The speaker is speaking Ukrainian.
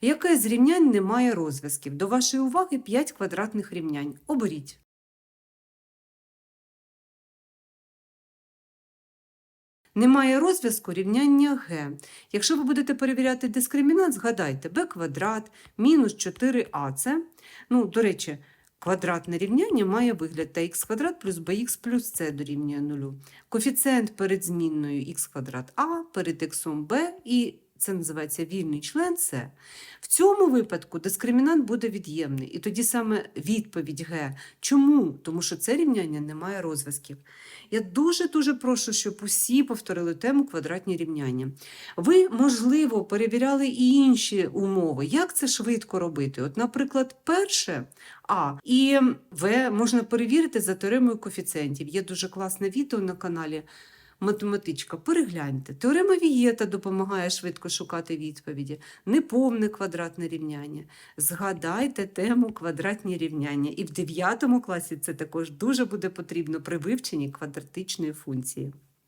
Яке з рівнянь не має розв'язків? До вашої уваги 5 квадратних рівнянь. Оберіть. Немає розв'язку рівняння г. Якщо ви будете перевіряти дискримінант, згадайте b квадрат мінус 4ac. Ну, до речі, квадратне рівняння має вигляд та х квадрат плюс bx плюс c дорівнює 0. Коефіцієнт перед змінною х квадрат а, перед х b і це називається вільний член С. В цьому випадку дискримінант буде від'ємний, і тоді саме відповідь Г. Чому? Тому що це рівняння не має розв'язків. Я дуже-дуже прошу, щоб усі повторили тему квадратні рівняння. Ви, можливо, перевіряли і інші умови. Як це швидко робити? От, наприклад, перше А і В можна перевірити за теоремою коефіцієнтів. Є дуже класне відео на каналі математичка, перегляньте. Теорема Вієта допомагає швидко шукати відповіді. Неповне квадратне рівняння. Згадайте тему квадратні рівняння. І в 9 класі це також дуже буде потрібно при вивченні квадратичної функції.